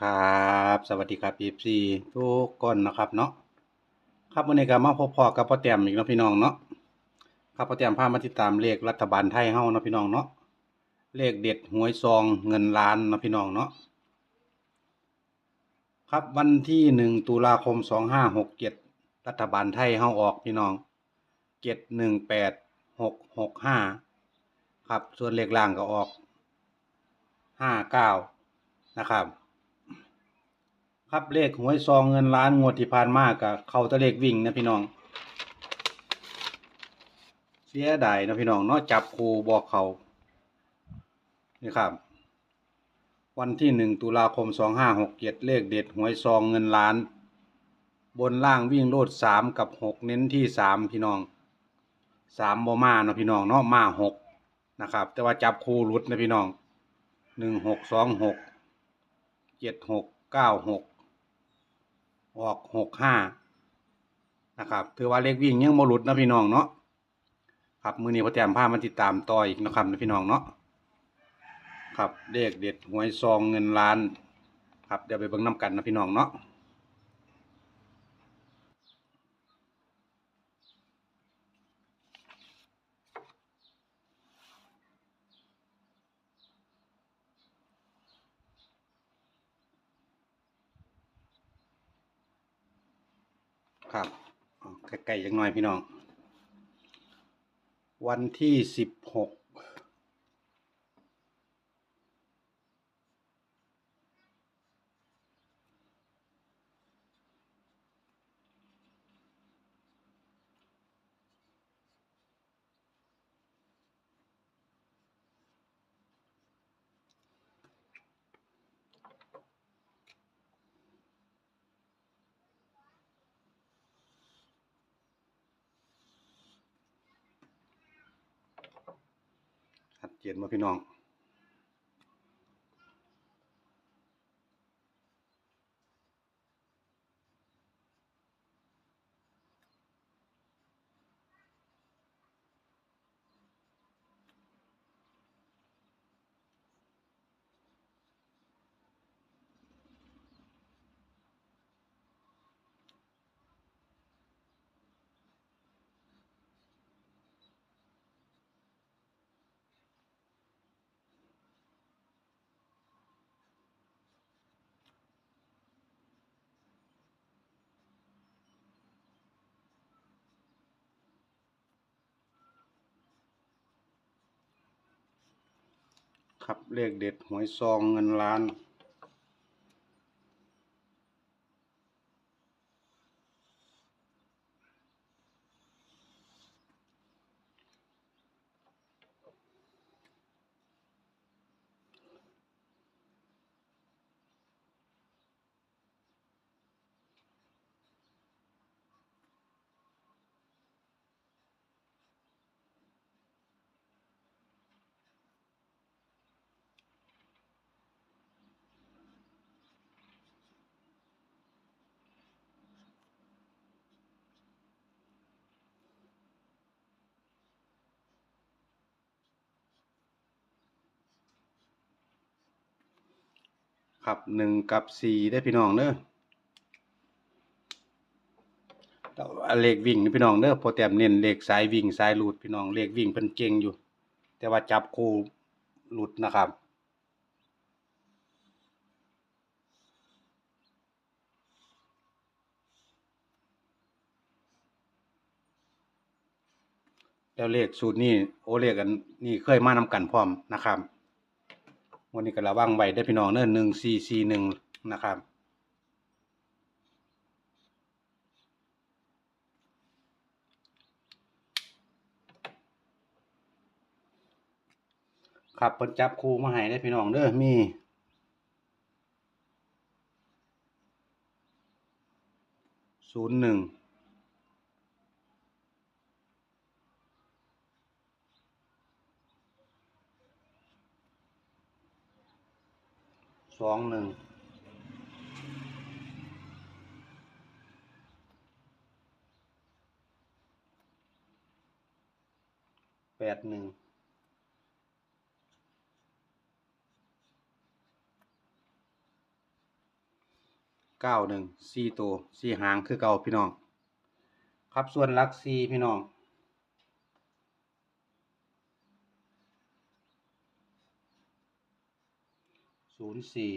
ครับสวัสดีครับ FC ทุกคนนะครับเนาะครับวันนี้ก็มาพบพอกับพ่อแต้มอีกนะพี่น้องเนาะครับพ่อแต้มพามาติดตามเลขรัฐบาลไทยเฮานะพี่น้องเนาะเลขเด็ดหวยซองเงินล้านนะพี่น้องเนาะครับวันที่หนึ่งตุลาคมสองห้าหกเจ็ดรัฐบาลไทยเฮาออกพี่น้องเจ็ดหนึ่งแปดหกหกห้าครับส่วนเลขล่างก็ออกห้าเก้านะครับ ครับเลขหวยซองเงินล้านงวดที่ผ่านมากับเขาตะเลขวิ่งนะพี่น้อง เสียดายนะพี่น้องเนาะจับครูบอกเขานี่ครับ วันที่หนึ่งตุลาคมสองห้าหกเจ็ดเลขเด็ดหวยซองเงินล้าน บนล่างวิ่งโลดสามกับหกเน้นที่สามพี่น้องสามบมาเนาะพี่น้องเนาะมาหกนะครับ แต่ว่าจับครูหลุดนะพี่น้องหนึ่งหกสองหกเจ็ดหกเก้าหก ออกหกห้านะครับถือว่าเลขวิ่งยังโมลุดนะพี่น้องเนาะครับมือนี้พอแต้มพามันติดตามต่ออีกนะครับนะพี่น้องเนาะครับเลขเด็ดหวยซองเงินล้าน ครับเดี๋ยวไปเบิ่งน้ำกันนะพี่น้องเนาะ ครับใกล้ๆยังหน่อยพี่น้อง วันที่สิบหก จนมาพี่น้อง ครับเลขเด็ดหวยซองเงินล้าน ครับหนึ่งกับสี่ได้พี่น้องเด้อแล้วเลขวิ่งนี่พี่น้องเด้อโปรแตมเน้นเลขสายวิ่งสายหลุดพี่น้องเลขวิ่งเพิ่นเก่งอยู่ แต่ว่าจับคู่หลุดนะครับแล้วเลขสูตรนี้โอเลขอันนี่เคยมานำกันพร้อมนะครับ วันนี้ก็ระวังไว้ได้พี่น้องเนอหนึ่งสี่สี่หนึ่งนะครับครับเพิ่นจับครูมาให้ได้พี่น้องเด้อมีศูนย์หนึ่ง สองหนึ่งแปดหนึ่งเก้าหนึ่งสี่ตัวสี่หางคือเก่าพี่น้อง ครับส่วนลักสี่พี่น้อง ศู นย์สี่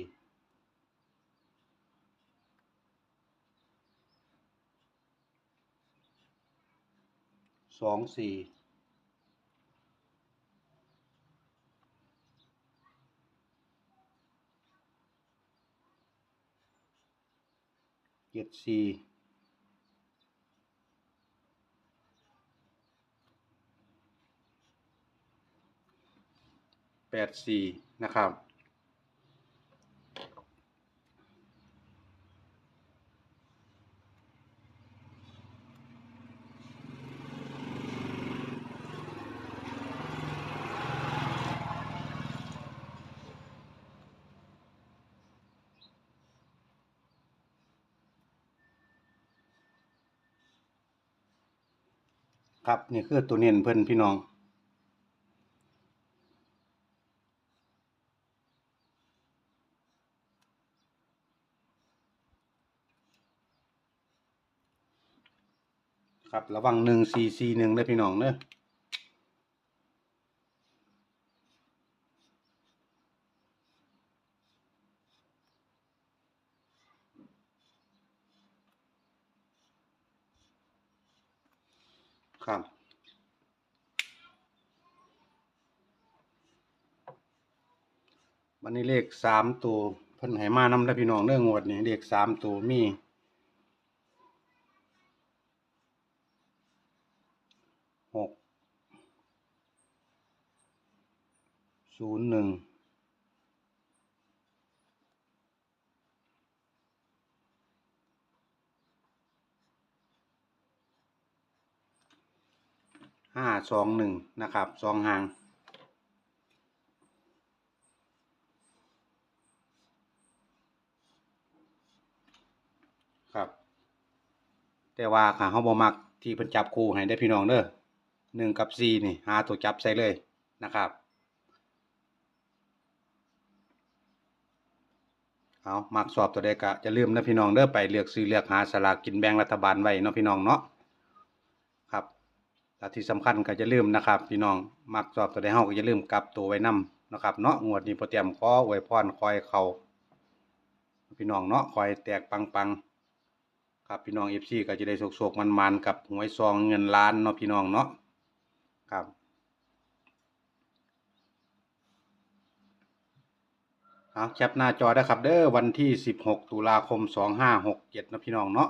สองสี่เจ็ดสี่แปดสี่นะครับ ครับนี่คือตัวเน้นเพื่อนพี่น้อง ครับระวังหนึ่งสี่สี่หนึ่งเลยพี่น้องเนอะ ครับวันนี้เลขสามตัวเพิ่นให้มานำได้พี่น้องเรื่องงวดนี้เลขสามตัวมีหกศูนย์หนึ่ง ห้าสองหนึ่งนะครับสองหางครับ แต่ว่าขาเขาบ่มักที่เพิ่นจับคู่ให้ได้พี่น้องเด้อหนึ่งกับสี่นี่หาตัวจับใส่เลยนะครับเอามักสอบตัวใดก็จะลืมนะพี่น้องเด้อไปเลือกซื้อเลือกหาสลากกินแบ่งรัฐบาลไว้เนาะพี่น้องเนาะ และที่สำคัญก็จะลืมนะครับพี่น้องมักสอบตัวใดเฮาก็อย่าลืมกลับตัวไว้นํนะครับเนาะงวดนี้พอเตรียมขออวยพรคอยเขาพี่น้องเนาะคอยแตกปังๆครับพี่น้อง FC ก็จะได้โศกๆมันๆกับหวยซองเงินล้านเนาะพี่น้องเนาะครับเอาแคปหน้าจอได้ครับ เด้อวันที่ 16 ตุลาคม 2567นะพี่น้องเนาะ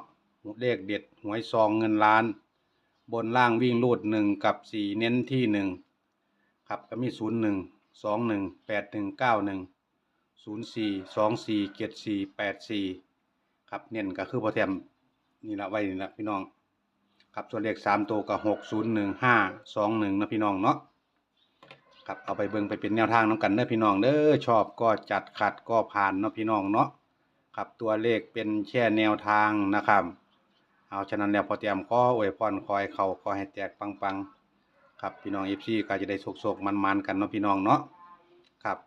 เลขเด็ดหวยซองเงินล้าน บนล่างวิ่งรูด1กับ4เน้นที่1ครับก็มี01 21 81 91 04 24 74 84ครับเน้นก็คือพอแถมนี่ละไว้นี่ละพี่น้อง ครับส่วนเลข3ตัวก็601521นะพี่น้องเนาะครับเอาไปเบิ่งไปเป็นแนวทางน้ำกันเด้อพี่น้องเด้อชอบก็จัดขัดก็ผ่านเนาะพี่น้องเนาะครับตัวเลขเป็นแค่แนวทางนะครับ เอาฉะนั้นแล้วพอเตรียมขออวยพรคอยเขาขอให้แตกปังๆ ครับพี่น้องเอฟซีก็จะได้โศกๆมันๆกันเนาะพี่น้องเนาะครับ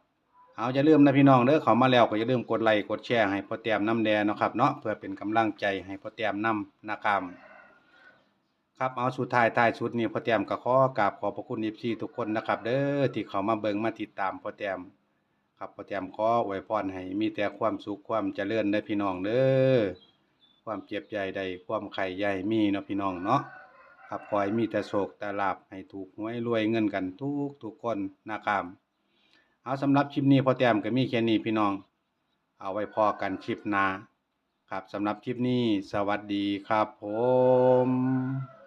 เอาอย่าลืมนะพี่น้องเด้อเขามาแล้วก็อย่าลืมกดไลค์กดแชร์ให้พอเตรียมน้ำแดงเนาะครับเนาะเพื่อเป็นกำลังใจให้พอเตรียมน้ำนะครับครับเอาสุดท้ายท้ายสุดนี่พอแต้มก็ขอกราบขอบพระคุณ FC ทุกคนนะครับ เด้อที่เขามาเบิ่งมาติดตามพอแต้มครับพอแต้มขออวยพรให้มีแต่ความสุขความเจริญเด้อพี่น้องเด้อ ความเจ็บใหญ่ใดความไข่ใหญ่มีเนาะพี่น้องเนาะครับขอให้มีแต่โศกแต่ลาภให้ถูกหวยรวยเงินกันทุกทุกคนนะครับเอาสำหรับคลิปนี้พอแต้มก็มีแค่นี้พี่น้อง เอาไว้พอกันคลิปหน้าครับสำหรับคลิปนี้สวัสดีครับผม